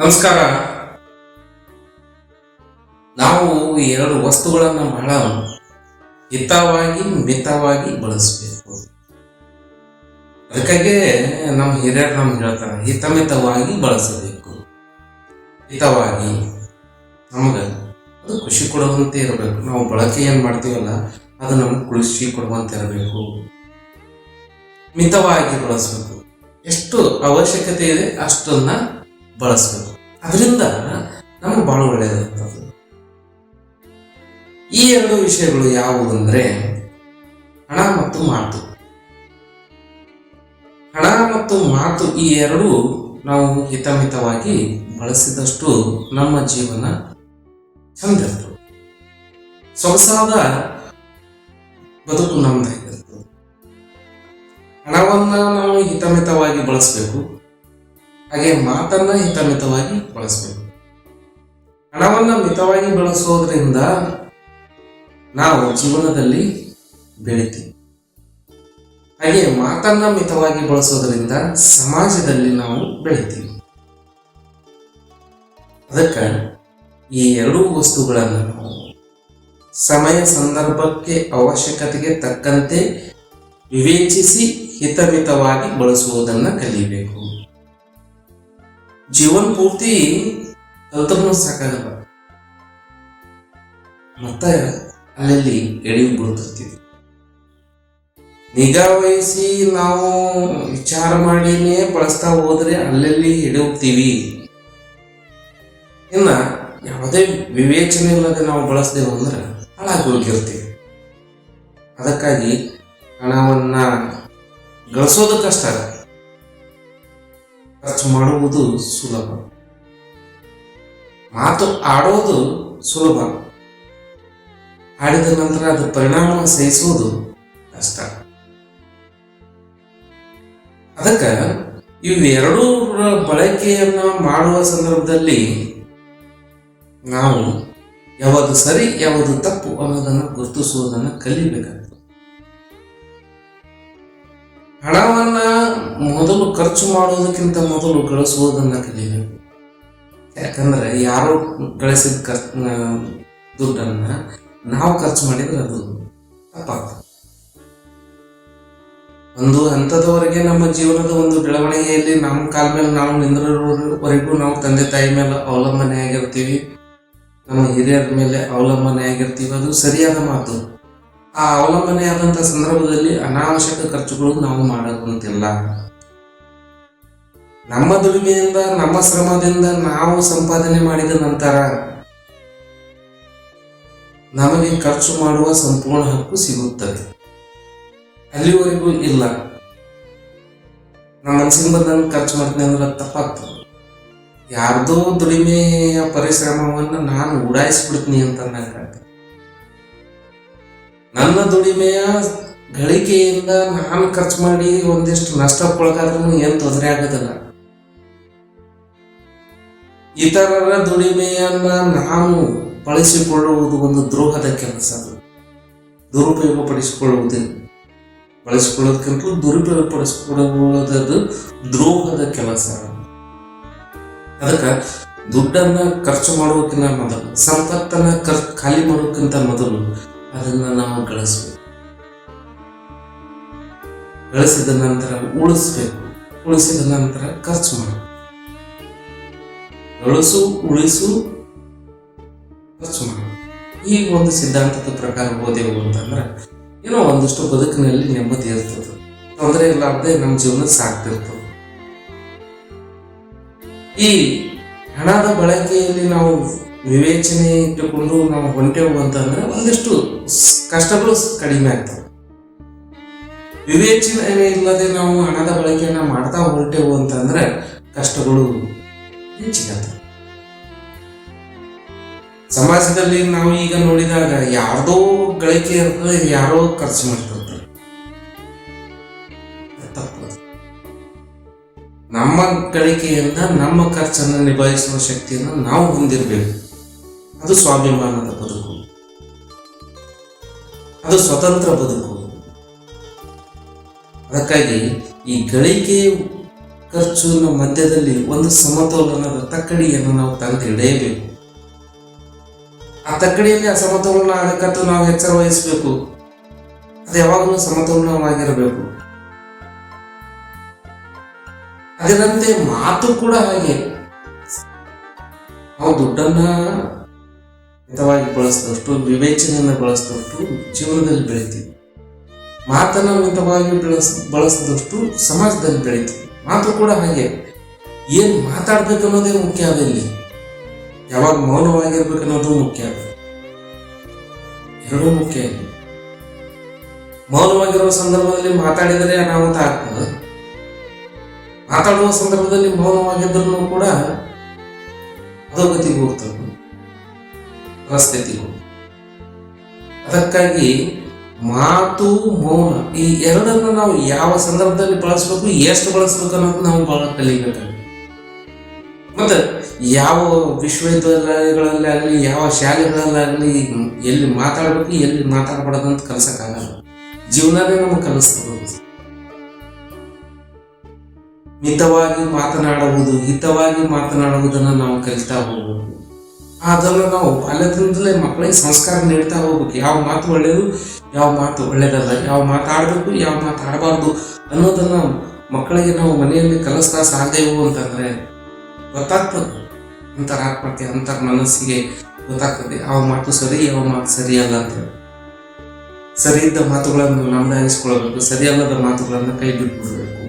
ನಮಸ್ಕಾರ. ನಾವು ಎರಡು ವಸ್ತುಗಳನ್ನು ಬಹಳ ಹಿತವಾಗಿ, ಮಿತವಾಗಿ ಬಳಸಬೇಕು. ಅದಕ್ಕಾಗೆ ನಮ್ಮ ಹಿರಿಯರು ನಮ್ಗೆ ಹೇಳ್ತಾರೆ, ಹಿತಮಿತವಾಗಿ ಬಳಸಬೇಕು. ಹಿತವಾಗಿ. ನಮಗೆ ಅದು ಖುಷಿ ಕೊಡುವಂತೆ ಇರಬೇಕು. ನಾವು ಬಳಕೆ ಏನು ಮಾಡ್ತೀವಲ್ಲ, ಅದು ನಮ್ಗೆ ಖುಷಿ ಕೊಡುವಂತೆ ಇರಬೇಕು. ಮಿತವಾಗಿ ಬಳಸಬೇಕು. ಎಷ್ಟು ಅವಶ್ಯಕತೆ ಇದೆ, ಅಷ್ಟನ್ನ ಬಳಸಬೇಕು. ಅದರಿಂದ ನಮಗೆ ಬಹಳ ಒಳ್ಳೆಯದಾಗ್ತದೆ ಈ ಎರಡು ವಿಷಯಗಳು ಯಾವುವು ಅಂದ್ರೆ ಹಣ ಮತ್ತು ಮಾತು. ಹಣ ಮತ್ತು ಮಾತು ಈ ಎರಡು ನಾವು ಹಿತಮಿತವಾಗಿ ಬಳಸಿದಷ್ಟು ನಮ್ಮ ಜೀವನ ಚಂದ ಸೊಗಸಾದ ಬದುಕು ನಮ್ದಾಗಿರ್ತದೆ ಹಣವನ್ನು ನಾವು ಹಿತಮಿತವಾಗಿ ಬಳಸಬೇಕು. ಹಾಗೆ ಮಾತನ್ನ ಹಿತಮಿತವಾಗಿ ಬಳಸಬೇಕು. ಹಣವನ್ನ ಮಿತವಾಗಿ ಬಳಸೋದ್ರಿಂದ ನಾವು ಜೀವನದಲ್ಲಿ ಬೆಳಿತೀವಿ. ಹಾಗೆ ಮಾತನ್ನ ಮಿತವಾಗಿ ಬಳಸೋದ್ರಿಂದ ಸಮಾಜದಲ್ಲಿ ನಾವು ಬೆಳಿತೀವಿ. ಅದಕ್ಕೆ ಈ ಎರಡೂ ವಸ್ತುಗಳನ್ನು ಸಮಯ ಸಂದರ್ಭಕ್ಕೆ ಅವಶ್ಯಕತೆಗೆ ತಕ್ಕಂತೆ ವಿವೇಚಿಸಿ ಹಿತಮಿತವಾಗಿ ಬಳಸುವುದನ್ನು ಕಲಿಬೇಕು. ಜೀವನ ಪೂರ್ತಿ ಕಲ್ತರೂ ಸಾಕಾಗಲ್ಲ. ಮತ್ತ ಅಲ್ಲಲ್ಲಿ ಎಳೆವು ಬೀಳ್ತಿರ್ತೀವಿ. ನಿಗಾ ವಹಿಸಿ ನಾವು ವಿಚಾರ ಮಾಡಿನೇ ಬಳಸ್ತಾ ಹೋದ್ರೆ ಅಲ್ಲಲ್ಲಿ ಹಿಡಿಯೋಗ್ತೀವಿ ಇನ್ನ ಯಾವುದೇ ವಿವೇಚನೆ ಇಲ್ಲದೆ ನಾವು ಬಳಸ್ದೇವು ಅಂದ್ರೆ ಹಾಳಾಗಿ ಹೋಗಿರ್ತೀವಿ ಅದಕ್ಕಾಗಿ ಹಣವನ್ನ ಗಳಿಸೋದು ಕಷ್ಟ ಖರ್ಚು ಮಾಡುವುದು ಸುಲಭ. ಮಾತು ಆಡೋದು ಸುಲಭ. ಆಡಿದ ನಂತರ ಅದು ಪರಿಣಾಮ ಸಹಿಸುವುದು ಕಷ್ಟ. ಅದಕ್ಕೆ ಇವೆರಡೂ ಬಳಕೆಯನ್ನ ಮಾಡುವ ಸಂದರ್ಭದಲ್ಲಿ ನಾವು ಯಾವುದು ಸರಿ, ಯಾವುದು ತಪ್ಪು ಅನ್ನೋದನ್ನು ಗುರುತಿಸುವುದನ್ನು ಕಲಿಬೇಕಾಗ್ತದೆ. ಹಣವನ್ನ ಮೊದಲು ಖರ್ಚು ಮಾಡುವುದಕ್ಕಿಂತ ಮೊದಲು ಗಳಿಸುವುದನ್ನ ಕಲಿಬೇಕು. ಯಾಕಂದ್ರೆ ಯಾರು ಗಳಿಸಿದ ಖರ್ಚು ದುಡ್ಡನ್ನ ನಾವು ಖರ್ಚು ಮಾಡಿದ್ರೆ ಅದು ತಪ್ಪಾಗ್ತದೆ ಒಂದು ಹಂತದವರೆಗೆ ನಮ್ಮ ಜೀವನದ ಒಂದು ಬೆಳವಣಿಗೆಯಲ್ಲಿ ನಮ್ಮ ಕಾಲ ಮೇಲೆ ನಾವು ನಿಂದ್ರವರೆಗೂ ನಾವು ತಂದೆ ತಾಯಿ ಮೇಲೆ ಅವಲಂಬನೆ ಆಗಿರ್ತೀವಿ. ನಮ್ಮ ಹಿರಿಯರ ಮೇಲೆ ಅವಲಂಬನೆ ಆಗಿರ್ತೀವಿ. ಅದು ಸರಿಯಾದ ಮಾತು. ಆ ಅವಲಂಬನೆ ಆದಂಥ ಸಂದರ್ಭದಲ್ಲಿ ಅನಾವಶ್ಯಕ ಖರ್ಚುಗಳು ನಾವು ಮಾಡೋದಂತಿಲ್ಲ ನಮ್ಮ ದುಡಿಮೆಯಿಂದ, ನಮ್ಮ ಶ್ರಮದಿಂದ ನಾವು ಸಂಪಾದನೆ ಮಾಡಿದ ನಂತರ ನಮಗೆ ಖರ್ಚು ಮಾಡುವ ಸಂಪೂರ್ಣ ಹಕ್ಕು ಸಿಗುತ್ತದೆ. ಅಲ್ಲಿವರೆಗೂ ಇಲ್ಲ. ನಮ್ಮ ಮನಸ್ಸಿನ ಬಂದಂಗೆ ಖರ್ಚು ಮಾಡ್ತೀನಿ ಅಂದ್ರೆ ಅದು ತಪ್ಪಾಗ್ತದೆ. ಯಾರ್ದೋ ದುಡಿಮೆಯ ಪರಿಶ್ರಮವನ್ನು ನಾನು ಉಡಾಯಿಸ್ಬಿಡ್ತೀನಿ ಅಂತ ಅನ್ನಕ್ಕಾಗ್ತದೆ ನನ್ನ ದುಡಿಮೆಯ ಗಳಿಕೆಯಿಂದ ನಾನು ಖರ್ಚು ಮಾಡಿ ಒಂದಿಷ್ಟು ನಷ್ಟಕ್ಕೊಳಗಾದ್ರೂ ಏನು ತೊಂದರೆ ಆಗೋದಿಲ್ಲ. ಇತರರ ದುಡಿಮೆಯನ್ನ ನಾನು ಬಳಸಿಕೊಳ್ಳುವುದು ಒಂದು ದ್ರೋಹದ ಕೆಲಸ ಅದು. ದುರುಪಯೋಗ ಪಡಿಸಿಕೊಳ್ಳುವುದಿಲ್ಲ ಬಳಸಿಕೊಳ್ಳೋದಕ್ಕಿಂತ ದುರುಪಯೋಗ ಪಡಿಸಿಕೊಳ್ಳುವುದದು ದ್ರೋಹದ ಕೆಲಸ ಅದಕ್ಕೆ ದುಡ್ಡನ್ನ ಖರ್ಚು ಮಾಡೋಕ್ಕಿಂತ ಮೊದಲು, ಸಂಪತ್ತನ್ನ ಖರ್ಚು ಖಾಲಿ ಮಾಡೋಕ್ಕಿಂತ ಮೊದಲು ಅದನ್ನ ನಾವು ಗಳಿಸ್ಬೇಕು. ಗಳಿಸಿದ ನಂತರ ಉಳಿಸ್ಬೇಕು. ಉಳಿಸಿದ ನಂತರ ಖರ್ಚು ಮಾಡಬೇಕು. ಗಳಿಸು ಉಳಿಸು ಖರ್ಚು ಮಾಡು ಈ ಒಂದು ಸಿದ್ಧಾಂತದ ಪ್ರಕಾರ ಓದೇವು ಅಂತಂದ್ರೆ, ಏನೋ ಒಂದಷ್ಟು ಬದುಕಿನಲ್ಲಿ ನೆಮ್ಮದಿ ಇರ್ತದೆ. ತೊಂದರೆ ಇಲ್ಲಾರ್ದೆ ನಮ್ಮ ಜೀವನ ಸಾಕ್ತಿರ್ತದೆ ಈ ಹಣದ ಬಳಕೆಯಲ್ಲಿ ನಾವು ವಿವೇಚನೆ ಇಟ್ಟುಕೊಂಡು ನಾವು ಹೊಂಟೆವು ಅಂತಂದ್ರೆ ಒಂದಿಷ್ಟು ಕಷ್ಟಗಳು ಕಡಿಮೆ ಆಗ್ತವೆ. ವಿವೇಚನೆ ಇಲ್ಲದೆ ನಾವು ಹಣದ ಬಳಕೆಯನ್ನ ಮಾಡ್ತಾ ಹೊರಟೆವು ಅಂತಂದ್ರೆ ಕಷ್ಟಗಳು ಸಮಾಜದಲ್ಲಿ ನಾವು ಈಗ ನೋಡಿದಾಗ ಯಾರ್ದೋ ಗಳಿಕೆ ಇರ್ತದೆ ಯಾರೋ ಖರ್ಚು ಮಾಡ್ತಿರ್ತಾರೆ. ನಮ್ಮ ಗಳಿಕೆಯಿಂದ ನಮ್ಮ ಖರ್ಚನ್ನು ನಿಭಾಯಿಸುವ ಶಕ್ತಿಯನ್ನು ನಾವು ಹೊಂದಿರಬೇಕು. ಅದು ಸ್ವಾಭಿಮಾನದ ಬದುಕು. ಅದು ಸ್ವತಂತ್ರ ಬದುಕು. ಅದಕ್ಕಾಗಿ ಈ ಗಳಿಕೆ ಖರ್ಚಿನ ಮಧ್ಯದಲ್ಲಿ ಒಂದು ಸಮತೋಲನದ ತಕ್ಕಡಿಯನ್ನು ನಾವು ತಂದು ಹಿಡಿಯಬೇಕು ಆ ತಕ್ಕಡಿಯಲ್ಲಿ ಅಸಮತೋಲನ ಆಗಕ್ಕಂತೂ ನಾವು ಎಚ್ಚರ ವಹಿಸಬೇಕು. ಅದು ಯಾವಾಗಲೂ ಸಮತೋಲನವಾಗಿರಬೇಕು. ಅದರಂತೆ ಮಾತು ಕೂಡ ಹಾಗೆ. ನಾವು ದುಡ್ಡನ್ನ ಮಿತವಾಗಿ ಬಳಸಿದಷ್ಟು, ವಿವೇಚನೆಯನ್ನು ಬಳಸಿದಷ್ಟು ಜೀವನದಲ್ಲಿ ಬೆಳಿತೀವಿ. ಮಾತನ್ನು ಮಿತವಾಗಿ ಬೆಳೆಸ್, ಬಳಸಿದಷ್ಟು ಸಮಾಜದಲ್ಲಿ ಬೆಳಿತೀವಿ. ಮಾತು ಕೂಡ ಹಾಗೆ. ಏನ್ ಮಾತಾಡ್ಬೇಕು ಅನ್ನೋದೇ ಮುಖ್ಯ ಇಲ್ಲಿ. ಯಾವಾಗ ಮೌನವಾಗಿರ್ಬೇಕು ಅನ್ನೋದು ಮುಖ್ಯ ಎರಡೂ ಮುಖ್ಯ ಇಲ್ಲಿ. ಮೌನವಾಗಿರುವ ಸಂದರ್ಭದಲ್ಲಿ ಮಾತಾಡಿದರೆ ಅನಾಹುತ ಆಗ್ತದೆ. ಮಾತಾಡುವ ಸಂದರ್ಭದಲ್ಲಿ ಮೌನವಾಗಿದ್ದರೂ ಕೂಡ ಅಧೋಗತಿಗೆ ಹೋಗ್ತದೆ. ಪರಿಸ್ಥಿತಿಗೂ ಅದಕ್ಕಾಗಿ ಮಾತು, ಮೌನ, ಈ ಎರಡನ್ನು ನಾವು ಯಾವ ಸಂದರ್ಭದಲ್ಲಿ ಬಳಸಬೇಕು, ಎಷ್ಟು ಬಳಸಬೇಕು ಅನ್ನೋದು ನಾವು ಬಹಳ ಕಲಿಬೇಕಾಗುತ್ತೆ ಮತ್ತೆ ಯಾವ ವಿಶ್ವವಿದ್ಯಾಲಯಗಳಲ್ಲಿ ಆಗಲಿ, ಯಾವ ಶಾಲೆಗಳಲ್ಲಾಗಲಿ ಎಲ್ಲಿ ಮಾತಾಡಬೇಕು, ಎಲ್ಲಿ ಮಾತಾಡಬಾರ್ದು ಅಂತ ಕಲಿಸಕ್ಕಾಗಲ್ಲ. ಜೀವನನೇ ನಮಗೆ ಕಲಿಸ್ತದೆ ಮಿತವಾಗಿ ಮಾತನಾಡುವುದು, ಹಿತವಾಗಿ ಮಾತನಾಡುವುದನ್ನು ನಾವು ಕಲಿತಾ ಹೋಗ್ಬೇಕು. ಅದನ್ನು ನಾವು ಬಾಲ್ಯದಿಂದಲೇ ಮಕ್ಕಳಿಗೆ ಸಂಸ್ಕಾರ ನೀಡ್ತಾ ಹೋಗ್ಬೇಕು. ಯಾವ ಮಾತು ಒಳ್ಳೆಯದು, ಯಾವ ಮಾತು ಒಳ್ಳೆಯದಲ್ಲ. ಯಾವ ಮಾತಾಡಬೇಕು ಯಾವ ಮಾತಾಡಬಾರ್ದು ಅನ್ನೋದನ್ನು ಮಕ್ಕಳಿಗೆ ನಾವು ಮನೆಯಲ್ಲಿ ಕಲಿಸ್ತಾ ಸಾಧ್ಯವು ಅಂತಂದರೆ ಗೊತ್ತಾಗ್ತದೆ. ಅಂತರಾತ್ಮಕ್ಕೆ ಅಂತರ್ ಮನಸ್ಸಿಗೆ ಗೊತ್ತಾಗ್ತದೆ. ಯಾವ ಮಾತು ಸರಿ ಯಾವ ಮಾತು ಸರಿಯಲ್ಲ ಅಂತ. ಸರಿ ಇದ್ದ ಮಾತುಗಳನ್ನು ನಮ್ದಾಗಿಸ್ಕೊಳ್ಬೇಕು ಸರಿಯಲ್ಲದ ಮಾತುಗಳನ್ನು ಕೈ ಬಿಟ್ಬಿಡ್ಬೇಕು.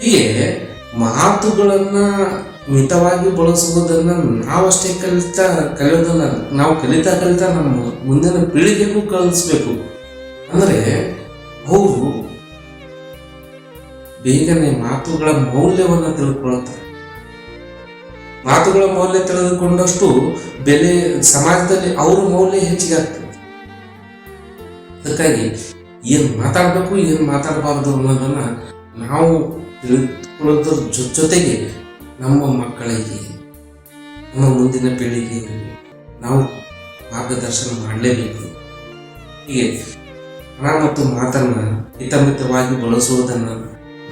ಹೀಗೆ ಮಾತುಗಳನ್ನ ಮಿತವಾಗಿ ಬಳಸುವುದನ್ನ ನಾವಷ್ಟೇ ಕಲಿತಾ ಕಲಿಯೋದನ್ನ ನಾವು ಕಲಿತಾ ಕಲಿತಾ ನಮ್ಮ ಮುಂದಿನ ಪೀಳಿಗೆಗೂ ಕಲಿಸ್ಬೇಕು ಅಂದರೆ ಅವರು ಬೇಗನೆ ಮಾತುಗಳ ಮೌಲ್ಯವನ್ನ ತಿಳ್ಕೊಳ್ತಾರೆ. ಮಾತುಗಳ ಮೌಲ್ಯ ತಿಳಿದುಕೊಂಡಷ್ಟು ಬೆಲೆ, ಸಮಾಜದಲ್ಲಿ ಅವ್ರ ಮೌಲ್ಯ ಹೆಚ್ಚಿಗೆ ಆಗ್ತದೆ. ಅದಕ್ಕಾಗಿ ಏನು ಮಾತಾಡಬೇಕು, ಏನು ಮಾತಾಡಬಾರ್ದು ಅನ್ನೋದನ್ನ ನಾವು ತಿಳಿದುಕೊಳ್ಳೋದ್ರ ಜೊ- ಜೊತೆಗೆ ನಮ್ಮ ಮಕ್ಕಳಿಗೆ, ನಮ್ಮ ಮುಂದಿನ ಪೀಳಿಗೆಗೆ ನಾವು ಮಾರ್ಗದರ್ಶನ ಮಾಡಲೇಬೇಕು. ಹೀಗೆ ಹಣ ಮತ್ತು ಮಾತನ್ನು ಹಿತಮಿತವಾಗಿ ಬಳಸುವುದನ್ನು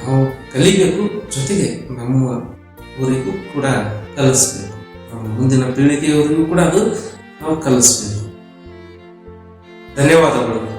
ನಾವು ಕಲಿಬೇಕು, ಜೊತೆಗೆ ನಮ್ಮ ಊರಿಗೂ ಕೂಡ ಕಲಿಸ್ಬೇಕು. ನಮ್ಮ ಮುಂದಿನ ಪೀಳಿಗೆಯವರಿಗೂ ಕೂಡ ಅದು ನಾವು ಕಲಿಸ್ಬೇಕು. ಧನ್ಯವಾದಗಳು.